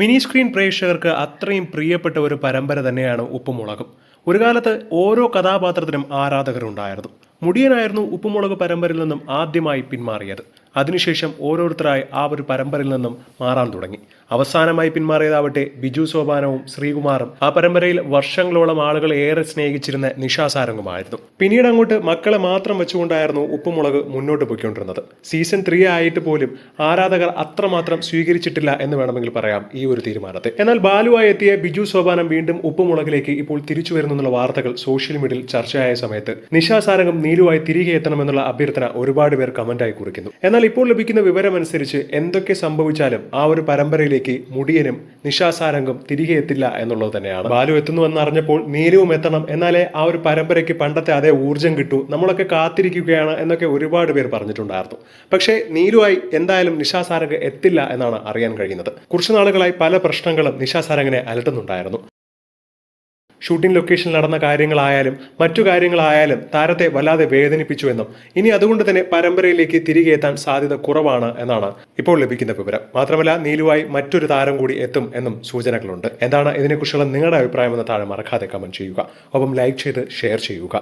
Mini screen പ്രേക്ഷകർക്ക് അത്രയും പ്രിയപ്പെട്ട ഒരു പരമ്പര തന്നെയാണ് ഉപ്പുമുളകും. ഒരു കാലത്ത് ഓരോ കഥാപാത്രത്തിനും ആരാധകരുണ്ടായിരുന്നു. മുടിയനായിരുന്നു ഉപ്പുമുളക് പരമ്പരയിൽ നിന്നും ആദ്യമായി പിന്മാറിയത്. അതിനുശേഷം ഓരോരുത്തരായി ആ ഒരു പരമ്പരയിൽ നിന്നും മാറാൻ തുടങ്ങി. അവസാനമായി പിന്മാറിയതാവട്ടെ ബിജു സോപാനവും ശ്രീകുമാറും. ആ പരമ്പരയിൽ വർഷങ്ങളോളം ആളുകൾ ഏറെ സ്നേഹിച്ചിരുന്ന നിഷാസാരംഗുമായിരുന്നു പിന്നീട് അങ്ങോട്ട് മക്കളെ മാത്രം വെച്ചുകൊണ്ടായിരുന്നു ഉപ്പുമുളക് മുന്നോട്ട് പോയിക്കൊണ്ടിരുന്നത്. സീസൺ ത്രീ ആയിട്ട് പോലും ആരാധകർ അത്രമാത്രം സ്വീകരിച്ചിട്ടില്ല എന്ന് വേണമെങ്കിൽ പറയാം ഈ ഒരു തീരുമാനത്തെ. എന്നാൽ ബാലുവായി എത്തിയ ബിജു സോപാനം വീണ്ടും ഉപ്പുമുളകിലേക്ക് ഇപ്പോൾ തിരിച്ചു വരുന്നു എന്നുള്ള വാർത്തകൾ സോഷ്യൽ മീഡിയയിൽ ചർച്ചയായ സമയത്ത് നിശാസാരംഗം നീലുവായി തിരികെ എത്തണമെന്നുള്ള അഭ്യർത്ഥന ഒരുപാട് പേർ കമന്റായി കുറിക്കുന്നു. എന്നാൽ ഇപ്പോൾ ലഭിക്കുന്ന വിവരമനുസരിച്ച് എന്തൊക്കെ സംഭവിച്ചാലും ആ ഒരു പരമ്പരയിലേക്ക് മുടിയനും നിശാസാരംഗം തിരികെ എത്തില്ല എന്നുള്ളത് തന്നെയാണ്. ബാലു എത്തുന്നു എന്നറിഞ്ഞപ്പോൾ നീരവും എത്തണം. എന്നാലേ ആ ഒരു പരമ്പരയ്ക്ക് പണ്ടത്തെ അതേ ഊർജം കിട്ടൂ. നമ്മളൊക്കെ കാത്തിരിക്കുകയാണ് എന്നൊക്കെ ഒരുപാട് പേർ പറഞ്ഞിട്ടുണ്ടായിരുന്നു. പക്ഷേ നീരുവായി എന്തായാലും നിശാസാരംഗ് എത്തില്ല എന്നാണ് അറിയാൻ കഴിയുന്നത്. കുറച്ചു നാളുകളായി പല പ്രശ്നങ്ങളും നിശാസാരംഗിനെ അലട്ടുന്നുണ്ടായിരുന്നു. ഷൂട്ടിംഗ് ലൊക്കേഷനിൽ നടന്ന കാര്യങ്ങളായാലും മറ്റു കാര്യങ്ങളായാലും താരത്തെ വല്ലാതെ വേദനിപ്പിച്ചുവെന്നും ഇനി അതുകൊണ്ട് തന്നെ പരമ്പരയിലേക്ക് തിരികെ എത്താൻ സാധ്യത കുറവാണ് എന്നാണ് ഇപ്പോൾ ലഭിക്കുന്ന വിവരം. മാത്രമല്ല നീലുവായി മറ്റൊരു താരം കൂടി എത്തും എന്നും സൂചനകളുണ്ട്. എന്താണ് ഇതിനെക്കുറിച്ചുള്ള നിങ്ങളുടെ അഭിപ്രായം എന്ന് താഴെ മറക്കാതെ കമന്റ് ചെയ്യുക. ഒപ്പം ലൈക്ക് ചെയ്ത് ഷെയർ ചെയ്യുക.